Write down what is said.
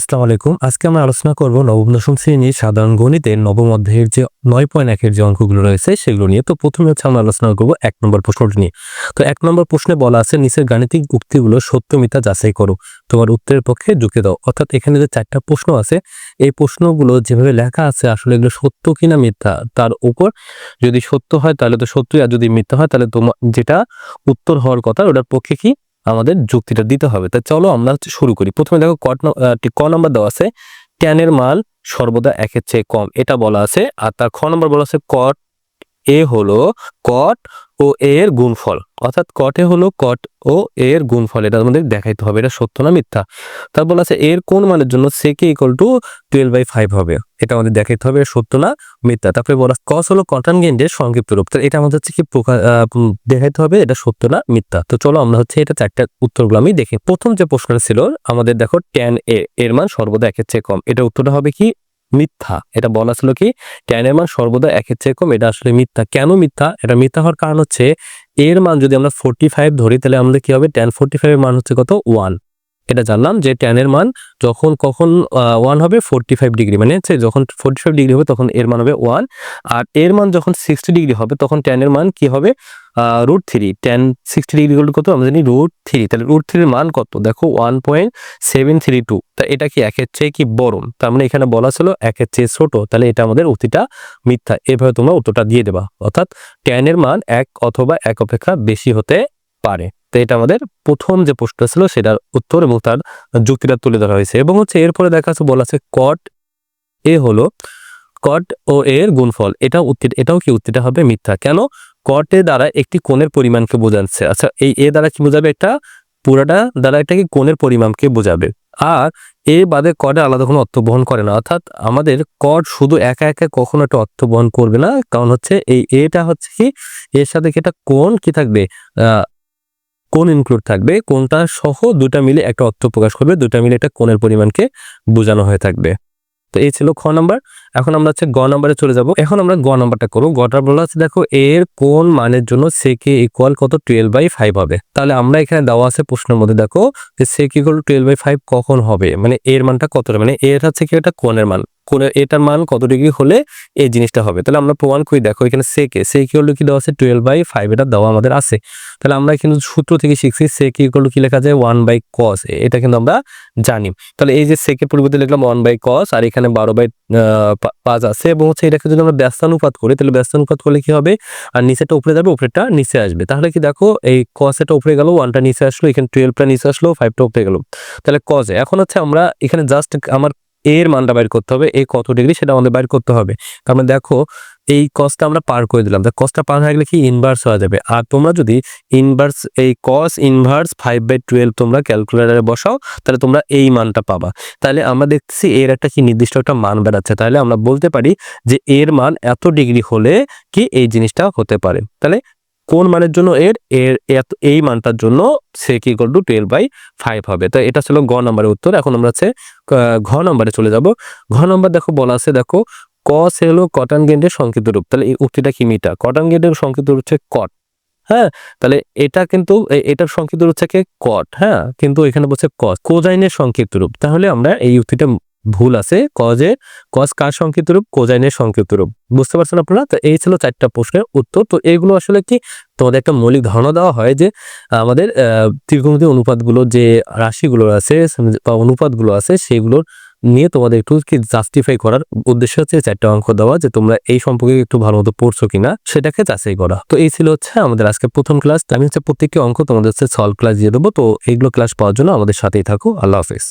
আসসালামু আলাইকুম। আজকে আমরা আলোচনা করব নবম, দশম শ্রেণির সাধারণ গণিতের নবম অধ্যায়ের যে নয় পয়েন্ট একের যে অঙ্কগুলো রয়েছে, সেগুলো নিয়ে। তো প্রথমে হচ্ছে আমরা আলোচনা করব এক নম্বর প্রশ্নটি নিয়ে। তো এক নম্বর প্রশ্নে বলা আছে, নিচের গাণিতিক উক্তিগুলো সত্য, মিথ্যা যাচাই করো। তোমার উত্তরের পক্ষে যুক্তি দাও। অর্থাৎ এখানে যে চারটা প্রশ্ন আছে, এই প্রশ্নগুলো যেভাবে লেখা আছে, আসলে এগুলো সত্য কিনা মিথ্যা, তার উপর যদি সত্য হয়, তাহলে তো সত্যই, আর যদি মিথ্যা হয়, তাহলে তোমার যেটা উত্তর হওয়ার কথা, ওটার পক্ষে কি আমাদের যুক্তিটা দিতে হবে। তা চলো আমরা হচ্ছে শুরু করি। প্রথমে দেখো কট ক নাম্বার দেওয়া আছে ট্যানের মাল সর্বদা একের চেয়ে কম। এটা বলা আছে, আর তার খ নম্বর বলা আছে কট এ হলো কট ও এ এর গুণফল। অর্থাৎ কটে হলো কট ও এ এর গুণফল। এটা আমাদের দেখাইতে হবে, এটা সত্য না মিথ্যা? তার বলা আছে এর কোন মানের জন্য সেকে equal to twelve by five হবে। এটা আমাদের দেখাইতে হবে, সত্য না মিথ্যা? তারপরে বলা কস হলো কটন গেন্ডের সংক্ষিপ্ত রূপ। তো এটা আমাদের হচ্ছে কি দেখাইতে হবে, এটা সত্য না মিথ্যা? তো চলো আমরা হচ্ছে এটা চারটা উত্তরগুলো আমি দেখি। প্রথম যে প্রশ্নটা ছিল, আমাদের দেখো ট্যান এ এর মান সর্বদা একের চেয়ে কম। এটা উত্তরটা হবে কি? মিথ্যা। এটা বলা ছিল কি ট্যান এর মান সর্বদা একের চেয়ে কম, এটা আসলে মিথ্যা। কেন মিথ্যা? এটা মিথ্যা হওয়ার কারণ হচ্ছে, এর মান যদি আমরা ফোর্টি ফাইভ ধরি, তাহলে আমাদের কি হবে? ট্যান ফোর্টি ফাইভ এর মান হচ্ছে কত? ওয়ান এটা জানলাম যে ট্যানের মান যখন কখন ওয়ান হবে ফোর্টি ফাইভ ডিগ্রি মানে হচ্ছে যখন ফোর্টি ফাইভ ডিগ্রি হবে তখন এর মান হবে ওয়ান আর এর মান যখন সিক্সটি ডিগ্রি হবে তখন ট্যানের মান কি হবে? Root three tan sixty degree কত? আমরা জানি রুট থ্রি তাহলে রুট থ্রির মান কত? দেখো one point seven three two তা এটা কি একের চেয়ে কি বড় তার মানে এখানে বলা ছিল একের চেয়ে ছোট, তাহলে এটা আমাদের উক্তিটা মিথ্যা। এভাবে তোমরা উত্তরটা দিয়ে দেবা, অর্থাৎ ট্যানের মান এক অথবা এক অপেক্ষা বেশি হতে পারে। তো এটা আমাদের প্রথম যে প্রশ্নটা ছিল সেটার উত্তর এবং তার যুক্তিটা তুলে ধরা হয়েছে এবং হচ্ছে এরপরে দেখা আছে বলা আছে কট এ হলো কট ও এর গুণফল। এটা উত্তর এটাও কি উত্তরটা হবে? মিথ্যা। কেন? কটে দ্বারা একটি কোণের পরিমাণকে বোঝাচ্ছে। আচ্ছা এই এ দ্বারা কি বোঝাবে এটা পুরাটা দ্বারা এটা কি কোণের পরিমাণকে বোঝাবে। আর এ বাদে কটে আলাদা কোনো অর্থ বহন করে না। অর্থাৎ আমাদের কট শুধু একা একা কখনো একটা অর্থ বহন করবে না। কারণ হচ্ছে এই এটা হচ্ছে কি? এর সাথে কি এটা কোন কি থাকবে? কোণ ইনক্লুড থাকবে, কোনটা সহ দুটা মিলে একটা অর্থ প্রকাশ করবে দুটা মিলে একটা কোণের পরিমাণকে বোঝানো হয়ে থাকবে। তো এই ছিল খ নাম্বার। এখন আমরা হচ্ছে গ নাম্বারে চলে যাব। এখন আমরা গ নাম্বারটা করব। গটা বলা আছে দেখো এর কোন মানের জন্য সে সেকে ইকুয়াল কত? টুয়েলভ বাই ফাইভ হবে। তাহলে আমরা এখানে দেওয়া আছে প্রশ্নের মধ্যে, দেখো, যে sec equal twelve by five কখন হবে? মানে এর মানটা কতটা? মানে এর হচ্ছে কি? একটা কোণের মান। কোণের এটার মান কত ডিগ্রি হলে এই জিনিসটা হবে। তাহলে আমরা প্রমাণ করি, দেখো এখানে সেকে সেক ইকুয়াল কি দেওয়া আছে? টুয়েলভ বাই ফাইভ এটা দেওয়া আমাদের আছে। তাহলে আমরা কিন্তু সূত্র থেকে শিখছি সেক ইকুয়াল কি লেখা যায়? ওয়ান বাই কস এটা কিন্তু আমরা জানি। তাহলে এই যে সেকের পরিবর্তে লিখলাম ওয়ান বাই কস আর এখানে বারো বাই পাঁচ আছে, এবং হচ্ছে এটাকে যদি আমরা ব্যস্তানুপাত করি, তাহলে ব্যস্তানুপাত করলে কি হবে? আর নিচেটা উপরে যাবে উপরেটা নিচে আসবে। তাহলে কি দেখো, এই কস এটা উপরে গেল ওয়ানটা নিচে আসলো, এখানে টুয়েলভটা নিচে আসলো ফাইভটা উপরে গেল। তাহলে কজে এখন হচ্ছে আমরা এখানে জাস্ট আমার এর মানটা বাইর করতে হবে, এ কত ডিগ্রি সেটা আমাদের বাইর করতে হবে। কারণ দেখো, এই কসটা আমরা পার করে দিলাম। তা কসটা পার হয়ে গেলে কি? ইনভার্স হয়ে যাবে। আর তোমরা যদি ইনভার্স এই cos inverse five by twelve তোমরা ক্যালকুলেটারে বসাও, তাহলে তোমরা এই মানটা পাবা। তাহলে আমরা দেখছি এর একটা কি নির্দিষ্ট একটা মান বেড়াচ্ছে। তাহলে আমরা বলতে পারি যে এর মান এত ডিগ্রি হলে কি এই জিনিসটা হতে পারে। তাহলে কোন মানের জন্য এর? এর এই মানটার জন্য সে কি equal to twelve by five হবে। তো এটা ছিল গ নম্বরের উত্তর। এখন আমরা হচ্ছে ঘ নম্বরে চলে যাব। ঘ নম্বর দেখো বলা আছে, দেখো কস হলো কটন গেন্ডের সংক্ষিপ্ত রূপ। তাহলে এই উক্তিটা কি মিটা? কটন গেন্ডের সংক্ষিপ্ত রূপ হচ্ছে কট হ্যাঁ? তাহলে এটা কিন্তু এটার সংক্ষিপ্ত রূপ থেকে কট হ্যাঁ? কিন্তু এখানে বলছে কস কোজাইনের সংক্ষিপ্ত রূপ। তাহলে আমরা এই উক্তিটা ভুল আছে কজের কস কার সংক্ষিপ্ত রূপ? কোজাইনের সংক্ষিপ্ত রূপ। বুঝতে পারছেন আপনারা? তো এই ছিল চারটা প্রশ্নের উত্তর। তো এইগুলো আসলে কি? তোমাদের একটা মৌলিক ধারণা দেওয়া হয় যে, আমাদের ত্রিকোণমিতি অনুপাতগুলো যে রাশিগুলো আছে, বা অনুপাতগুলো আছে সেগুলোর নিয়ে তোমাদের একটু কি জাস্টিফাই করার উদ্দেশ্য হচ্ছে চারটা অঙ্ক দেওয়া, যে তোমরা এই সম্পর্কে একটু ভালো মতো পড়ছো কিনা, সেটাকে যাচাই করা। তো এই ছিল হচ্ছে আমাদের আজকে প্রথম ক্লাস আমি হচ্ছে প্রত্যেকটি অঙ্ক তোমাদের হচ্ছে সলভ ক্লাস দিয়ে দেবো। তো এইগুলো ক্লাস পাওয়ার জন্য আমাদের সাথেই থাকো। আল্লাহ হাফেজ।